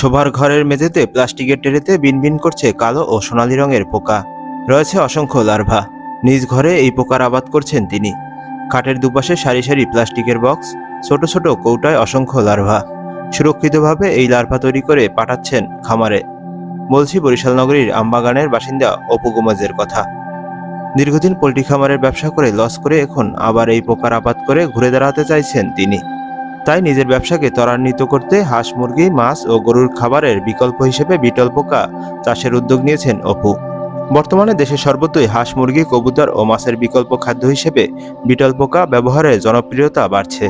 শোভার ঘরের মেঝেতে প্লাস্টিকের ট্রেতে বিনবিন করছে কালো ও সোনালী রঙের পোকা। রয়েছে অসংখ্য লার্ভা। নিজ ঘরে এই পোকার আবাদ করছেন তিনি। খাটের দুপাশে সারি সারি প্লাস্টিকের বক্স, ছোট ছোট কৌটায় অসংখ্য লার্ভা। সুরক্ষিতভাবে এই লার্ভা তৈরি করে পাঠাচ্ছেন খামারে। বলছি, বরিশাল নগরীর আমবাগানের বাসিন্দা অপু গোমজের কথা। দীর্ঘদিন পোলট্রি খামারের ব্যবসা করে লস করে এখন আবার এই পোকার আবাদ করে ঘুরে দাঁড়াতে চাইছেন তিনি। তাই নিজের ব্যবসাকে ত্বরান্বিত করতে হাঁস, মুরগি, মাছ ও গরুর খাবারের বিকল্প হিসেবে বিটল পোকা চাষের উদ্যোগ নিয়েছেন অপু। বর্তমানে দেশের সর্বত্রই হাঁস, মুরগি, কবুতর ও মাছের বিকল্প খাদ্য হিসেবে বিটল পোকা ব্যবহারের জনপ্রিয়তা বাড়ছে।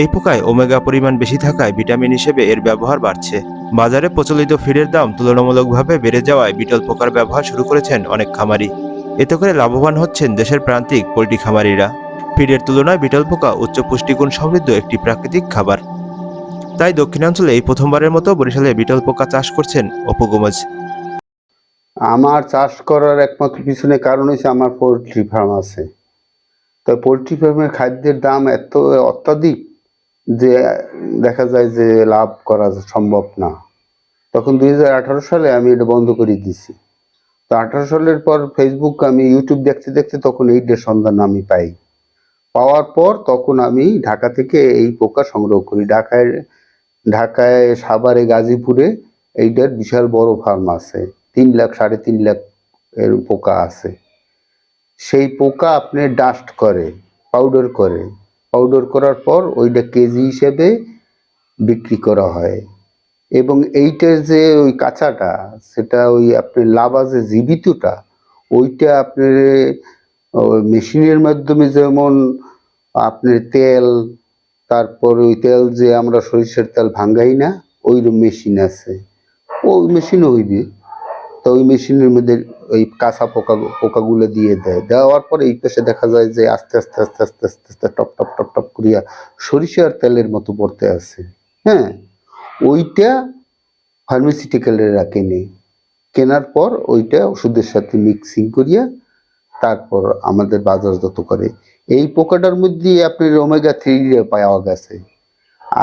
এই পোকায় ওমেগা পরিমাণ বেশি থাকায় ভিটামিন হিসেবে এর ব্যবহার বাড়ছে। বাজারে প্রচলিত ফিডের দাম তুলনামূলকভাবে বেড়ে যাওয়ায় বিটল পোকার ব্যবহার শুরু করেছেন অনেক খামারি। এতে করে লাভবান হচ্ছেন দেশের প্রান্তিক পোলট্রি খামারিরা। ফিডের তুলনায় বিটল পোকা উচ্চ পুষ্টিগুণ সমৃদ্ধ একটি প্রাকৃতিক খাবার। তাই দক্ষিণাঞ্চলে এই প্রথমবারের মতো বরিশালে বিটল পোকা চাষ করছেন অপু গোমজ। আমার চাষ করার একমাত্র পিছনে কারণ হচ্ছে আমার পোলট্রি ফার্ম আছে। তো পোলট্রি ফার্মের খাদ্যের দাম এত অত্যাধিক যে দেখা যায় যে লাভ করা সম্ভব না। তখন দুই হাজার আঠারো সালে আমি এটা বন্ধ করে দিছি তো আঠারো সালের পর ফেসবুক আমি ইউটিউব দেখতে দেখতে তখন এইটার সন্ধান আমি পাই। পাওয়ার পর তখন আমি ঢাকা থেকে এই পোকা সংগ্রহ করি। ঢাকায় ঢাকায় সাভারে, গাজীপুরে এইটার বিশাল বড় ফার্ম আছে। তিন লাখ, সাড়ে তিন লাখ এর পোকা আছে। সেই পোকা আপনি ডাস্ট করে পাউডার করে। পাউডার করার পর ওইটা কেজি হিসেবে বিক্রি করা হয়। এবং এইটার যে ওই কাঁচাটা, সেটা ওই আপনি লাভা যে জীবিতটা, ওইটা আপনার ওই মেশিনের মাধ্যমে যেমন আপনার তেল, তারপর ওই তেল যে আমরা সরিষার তেল ভাঙ্গাই না, ওই মেশিন আছে। ওই মেশিনও হইবে। তো ওই মেশিনের মধ্যে ওই কাঁচা পোকা, পোকাগুলো দিয়ে দেয়। দেওয়ার পরে এই পাশে দেখা যায় যে আস্তে আস্তে আস্তে আস্তে আস্তে আস্তে টপ টপ টপ টপ করিয়া সরিষার তেলের মতো পড়তে আছে। হ্যাঁ ওইটা ফার্মাসিউটিক্যালেরা কেনে কেনার পর ওইটা ওষুধের সাথে মিক্সিং করিয়া তারপর আমাদের বাজারজাত করে, এই পোকাটার মধ্যে আপনার ওমেগা থ্রি পাওয়া গেছে।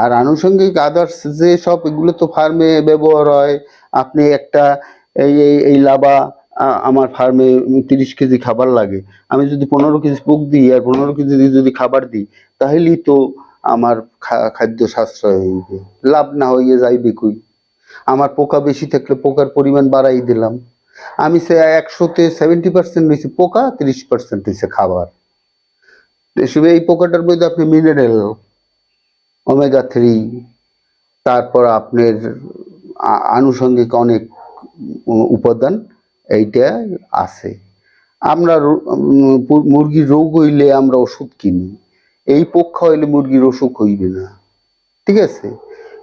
আর আনুষঙ্গিক আদার্স যে সব, এগুলো তো ফার্মে ব্যবহার হয়। আপনি একটা এই এই এই লাবা আমার ফার্মে তিরিশ কেজি খাবার লাগে। আমি যদি পনেরো কেজি পোক দিই আর পনেরো কেজি যদি খাবার দিই, তাহলেই তো আমার খাদ্য সাশ্রয় হইবে। লাভ না হইয়ে যাইবে কই? আমার পোকা বেশি থাকলে পোকার পরিমাণ বাড়াই দিলাম। আমি সে একশোতে সেভেন্টি পার্সেন্ট হয়েছে পোকা, তিরিশ পার্সেন্ট হয়েছে খাবার। এই পোকাটার মধ্যে আপনি মিনারেল ওমেগা থ্রি তারপর আপনার আনুষঙ্গিক অনেক উপাদান এইটা আছে। আমরা মুরগির রোগ হইলে আমরা ওষুধ কিনি। এই পক্ষ হইলে মুরগির অসুখ হইবে না। ঠিক আছে?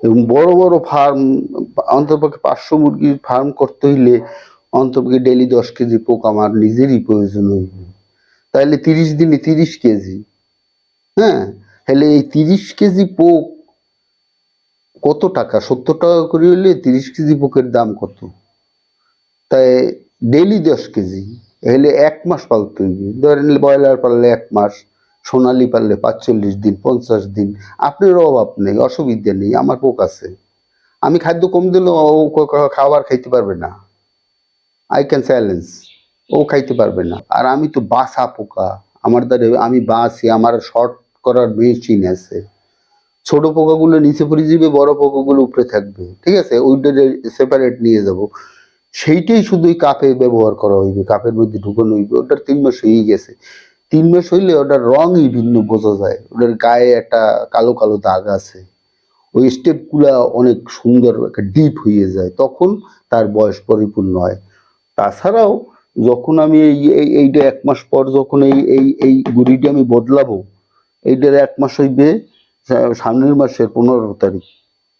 এবং বড় বড় ফার্ম অন্তপক্ষে পাঁচশো মুরগির ফার্ম করতে হইলে অন্তপক্ষে ডেলি দশ কেজি পোক আমার নিজেরই প্রয়োজন হইবে। তাইলে তিরিশ দিনে তিরিশ কেজি। হ্যাঁ তাহলে এই তিরিশ কেজি পোক কত টাকা? সত্তর টাকা করে হইলে তিরিশ কেজি পোকের দাম কত? তাই ডেলি দশ কেজি। হলে এক মাস পালতে হইবে। ধরেন ব্রয়লার পাললে এক মাস, সোনালি পাললে পাঁচচল্লিশ দিন, পঞ্চাশ দিন। আপনার অভাব নেই, অসুবিধা নেই, আমার পোক আছে। আমি খাদ্য কম দিলেও খাবার খাইতে পারবে না। আই ক্যান চ্যালেঞ্জ ও খাইতে পারবে না। আর আমি তো বাসা পোকা। আমার দ্বারা আমি বাঁচি আমার শর্ট করার মেশিন আছে। ছোট পোকাগুলো নিচে পড়ে যাবে, বড় পোকাগুলো উপরে থাকবে। ঠিক আছে? ওইটা সেপারেট নিয়ে যাব। সেইটাই শুধু কাপে ব্যবহার করা হইবে। কাপের মধ্যে ঢুকানো হইবে। ওটার তিন মাস হয়ে গেছে। তিন মাস হইলে ওটার রঙই ভিন্ন, বোঝা যায়। ওটার গায়ে একটা কালো কালো দাগ আছে। ওই স্টেপগুলা অনেক সুন্দর, একটা ডিপ হয়ে যায়। তখন তার বয়স পরিপূর্ণ হয়। তাছাড়াও যখন আমি এই, এই- এইটা এক মাস পর যখন এই এই এই গুড়িটা আমি বদলাবো, এইটার এক মাস হইবে সামনের মাসের পনেরো তারিখ।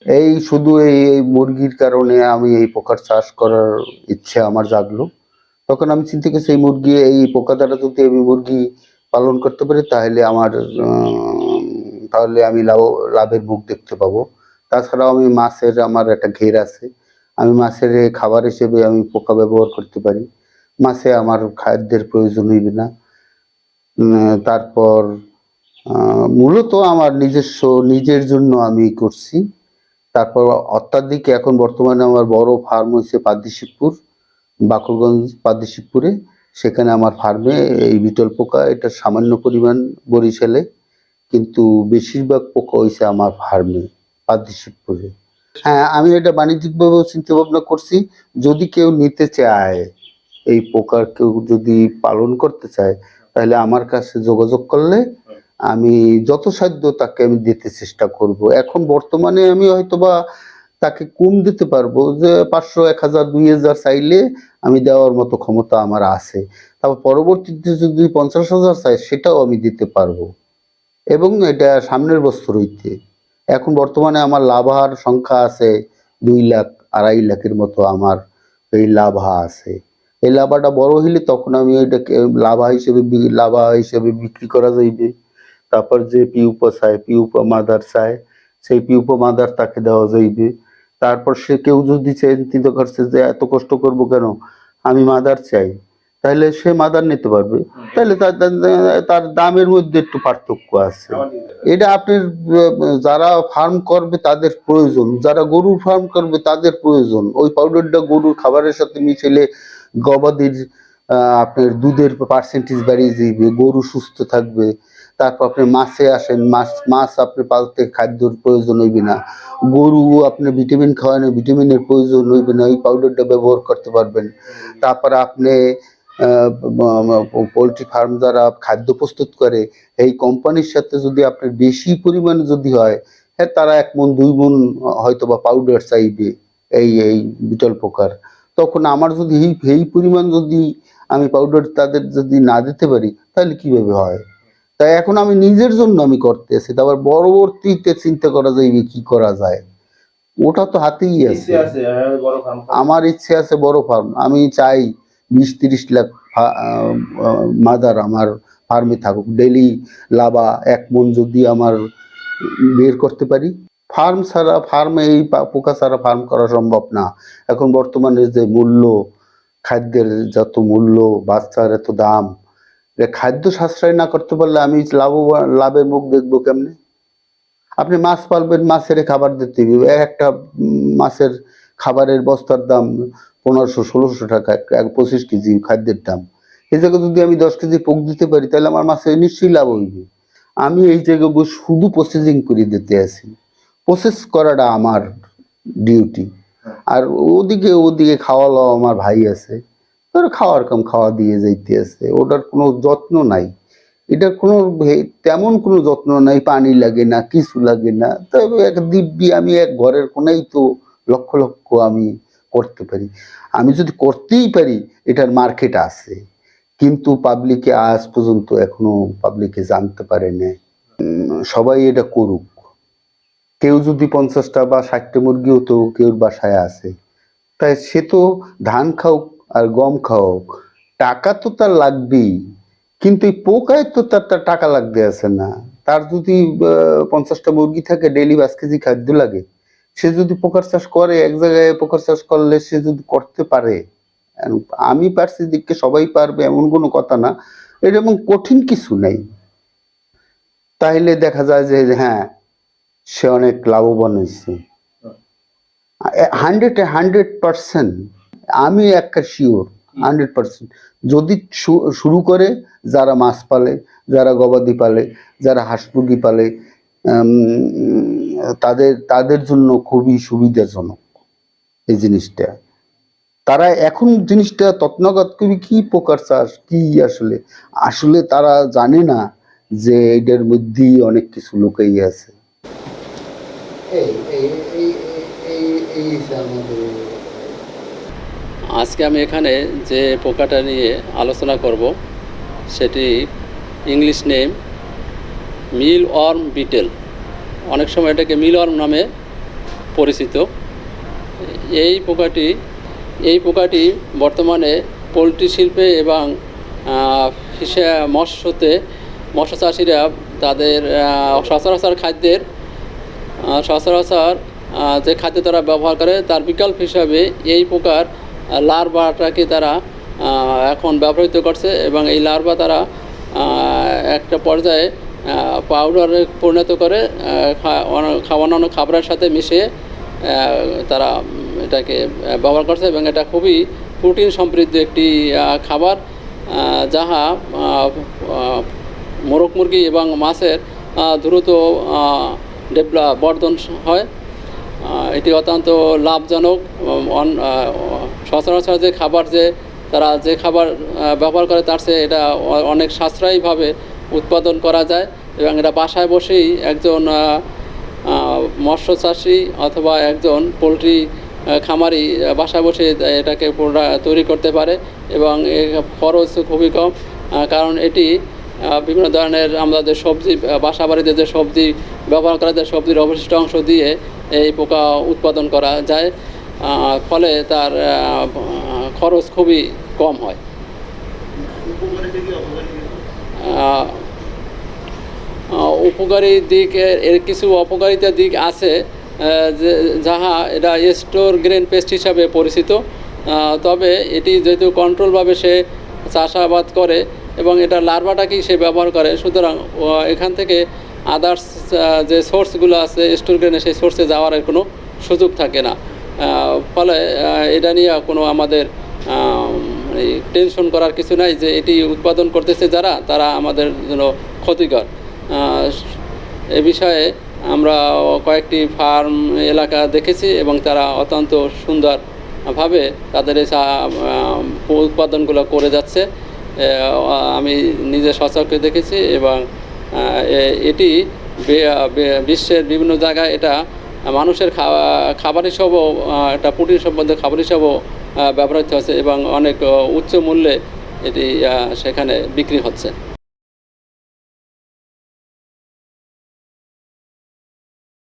এই শুধু এই এই মুরগির কারণে আমি এই পোকার চাষ করার ইচ্ছে আমার জাগলো। তখন আমি চিন্তা করছি, এই মুরগি, এই পোকা দ্বারা যদি আমি মুরগি পালন করতে পারি, তাহলে আমার তাহলে আমি লাভ, লাভের মুখ দেখতে পাবো। তাছাড়াও আমি মাছের আমার একটা ঘের আছে আমি মাছের খাবার হিসেবে আমি পোকা ব্যবহার করতে পারি। মাছে আমার খাদ্যের প্রয়োজন হইবে না। তারপর মূলত আমার নিজস্ব, নিজের জন্য আমি করছি। তারপর অত্যাধিক এখন বর্তমানে আমার বড় ফার্ম হচ্ছে পাদ্দিশিবপুর বাকরগঞ্জ পাদ্দিশিবপুরে সেখানে আমার ফার্মে এই বিটল পোকা, এটা সামান্য পরিমাণ বরিশালে, কিন্তু বেশিরভাগ পোকা হয়েছে আমার ফার্মে পাদ্দিশিবপুরে হ্যাঁ আমি এটা বাণিজ্যিকভাবেও চিন্তা ভাবনা করছি, যদি কেউ নিতে চায়, এই পোকার কেউ যদি পালন করতে চায়, তাহলে আমার কাছে যোগাযোগ করলে আমি যত সাধ্য তাকে আমি দিতে চেষ্টা করব। এখন বর্তমানে আমি হয়তোবা তাকে কম দিতে পারব যে পাঁচশো, এক হাজার, দুই হাজার চাইলে আমি দেওয়ার মতো ক্ষমতা আমার আছে। তারপর পরবর্তীতে যদি পঞ্চাশ হাজার চাই সেটাও আমি দিতে পারব। এবং এটা সামনের বছর হইতে। এখন বর্তমানে আমার লাভার সংখ্যা আছে দুই লাখ, আড়াই লাখের মতো আমার এই লাভা আছে। এই লাভাটা বড় হইলে তখন আমি ওইটাকে লাভা হিসেবে লাভা হিসেবে বিক্রি করা যাইবে। তারপর যে পিউপা চায়, পিউপা মাদার চায়, সেই পিউপা মাদার তাকে দেওয়া যাইবে। তারপর সে কেউ যদি চিন্তা করছে যে এত কষ্ট করব কেন? আমি মাদার চাই। তাহলে সে মাদার নিতে পারবে। তাহলে তার তার- দামের মধ্যে একটু পার্থক্য আছে। এটা আপনার আহ, যারা ফার্ম করবে তাদের প্রয়োজন। যারা গরুর ফার্ম করবে তাদের প্রয়োজন। ওই পাউডারটা গরুর খাবারের সাথে মিশেলে গবাদির আপনার দুধের পার্সেন্টেজ বাড়িয়ে দিবে গরু সুস্থ থাকবে। তারপর আপনি মাছে আসেন মাছ মাছ আপনি পালতে খাদ্যর প্রয়োজন হইবে না। গরু আপনি ভিটামিন খাওয়ানো ভিটামিনের প্রয়োজন হইবে না। ওই পাউডারটা ব্যবহার করতে পারবেন। তারপর আপনি পোলট্রি ফার্ম যারা খাদ্য প্রস্তুত করে এই কোম্পানির সাথে যদি আপনার বেশি পরিমাণে যদি হয় হ্যাঁ তারা এক মন দুই মন হয়তো বা পাউডার চাইবে এই এই বিটল পোকার। তখন আমার যদি এই এই পরিমাণ যদি আমি পাউডার তাদের যদি না দিতে পারি তাহলে কীভাবে হয়? তাই এখন আমি নিজের জন্য আমি করতেছি তারপর পরবর্তীতে চিন্তা করা যাইবে কি করা যায়। ওটা তো হাতেই আছে। আমার ইচ্ছে আছে বড় ফার্ম আমি চাই বিশ তিরিশ লাখ মাদার আমার ফার্মে থাকুক। ডেলি লাভা এক মন যদি আমার বের করতে পারি। ফার্ম ছাড়া, ফার্মে এই পোকা ছাড়া ফার্ম করা সম্ভব না। এখন বর্তমানে যে মূল্য, খাদ্যের যত মূল্য, বাচ্চার এত দাম খাদ্য সাশ্রয় না করতে পারলে আমি লাভবান, লাভের মুখ দেখব কেমনে? আপনি মাছ পালবেন, মাছের খাবার দিতে একটা মাছের খাবারের বস্তার দাম পনেরোশো, ষোলোশো টাকা, এক- পঁচিশ কেজি খাদ্যের দাম। এই জায়গায় যদি আমি দশ কেজি পোক দিতে পারি, তাহলে আমার মাছের নিশ্চয়ই লাভ হইবে। আমি এই জায়গায় শুধু প্রসেসিং করে দিতে আসি প্রসেস করাটা আমার ডিউটি আর ওদিকে ওদিকে খাওয়া লওয়া আমার ভাই আছে। তোর খাওয়ার কাম খাওয়া দিয়ে যাইতে আছে। ওটার কোনো যত্ন নাই। এটার কোনো তেমন কোনো যত্ন নাই, পানি লাগে না, কিছু লাগে না। তবে এক দিব্যি আমি এক ঘরের কোনাই তো লক্ষ লক্ষ আমি করতে পারি। আমি যদি করতেই পারি, এটার মার্কেট আছে। কিন্তু পাবলিকে আজ পর্যন্ত এখনও পাবলিকে জানতে পারে না সবাই এটা করুক। কেউ যদি পঞ্চাশটা বা ষাটটা মুরগিও তো কেউ বাসায় আছে। তাই সে তো ধান খাওক আর গম খাওক টাকা তো তার লাগবেই। কিন্তু এই পোকায় তো তার তার টাকা লাগতে আছে না। তার যদি পঞ্চাশটা মুরগি থাকে ডেইলি পাঁচ কেজি খাদ্য লাগে। সে যদি পোকার চাষ করে এক জায়গায় পোকার চাষ করলে সে যদি করতে পারে আমি পারছি দিককে সবাই পারবে এমন কোনো কথা না। এরকম কঠিন কিছু নেই। তাইলে দেখা যায় যে হ্যাঁ সে অনেক লাভবান হয়েছে হান্ড্রেড হান্ড্রেড পার্সেন্ট আমি একটা শিওর হান্ড্রেড পার্সেন্ট। যদি শুরু করে যারা মাছ পালে যারা গবাদি পালে যারা হাঁস মুরগি পালে তাদের তাদের জন্য খুবই সুবিধাজনক এই জিনিসটা। তারা এখন জিনিসটা তৎনগত কবি কি প্রকার চাষ কি আসলে? আসলে তারা জানে না যে এটার মধ্যেই অনেক কিছু লুকাই আছে। এই এই এই এই এই আমাদের আজকে আমি এখানে যে পোকাটা নিয়ে আলোচনা করব সেটি English name mealworm beetle. অনেক সময় এটাকে মিল ওয়ার্ম নামে পরিচিত। এই পোকাটি এই পোকাটি বর্তমানে পোলট্রি শিল্পে এবং মৎস্যতে মৎস্য চাষিরা তাদের সচরাচর খাদ্যের সচরাচর যে খাদ্য তারা ব্যবহার করে তার বিকল্প হিসাবে এই প্রকার লার্ভাটাকে তারা এখন ব্যবহৃত করছে এবং এই লার্ভা তারা একটা পর্যায়ে পাউডারে পরিণত করে খাওয়ানো খাবারের সাথে মিশিয়ে তারা এটাকে ব্যবহার করছে এবং এটা খুবই প্রোটিন সমৃদ্ধ একটি খাবার যাহা মোরগ মুরগি এবং মাছের দ্রুত ডেভেলপ বর্ধন হয়। এটি অত্যন্ত লাভজনক সচরাচর যে খাবার যে, তারা যে খাবার ব্যবহার করে তার চেয়ে এটা অনেক সাশ্রয়ীভাবে উৎপাদন করা যায় এবং এটা বাসায় বসেই একজন মৎস্য চাষি অথবা একজন পোলট্রি খামারি বাসায় বসে এটাকে তৈরি করতে পারে এবং খরচ খুবই কম কারণ এটি বিভিন্ন ধরনের আমরা যে সবজি বাসা বাড়িতে যে সবজি ব্যবহার করা যায়, সবজির অবশিষ্ট অংশ দিয়ে এই পোকা উৎপাদন করা যায় ফলে তার খরচ খুবই কম হয়। উপকারী দিক এর- কিছু অপকারিতা দিক আছে যে, যাহা এটা স্টোর গ্রেন পেস্ট হিসাবে পরিচিত। তবে এটি যেহেতু কন্ট্রোলভাবে সে চাষাবাদ করে এবং এটা লার্ভাটাকেই সে ব্যবহার করে, সুতরাং এখান থেকে আদার্স যে সোর্সগুলো আছে স্টোর গ্রেনে সেই সোর্সে যাওয়ার কোনো সুযোগ থাকে না। ফলে এটা নিয়ে কোনো আমাদের টেনশন করার কিছু নাই যে এটি উৎপাদন করতেছে যারা, তারা আমাদের জন্য ক্ষতিকর। এ বিষয়ে আমরা কয়েকটি ফার্ম এলাকা দেখেছি এবং তারা অত্যন্ত সুন্দরভাবে তাদের উৎপাদনগুলো করে যাচ্ছে। আমি নিজে সচক্ষে দেখেছি এবং এটি বিশ্বের বিভিন্ন জায়গায় এটা মানুষের খাবার হিসাবেও একটা প্রোটিন সম্বন্ধে খাবার হিসাবেও ব্যবহৃত হচ্ছে এবং অনেক উচ্চ মূল্যে এটি সেখানে বিক্রি হচ্ছে।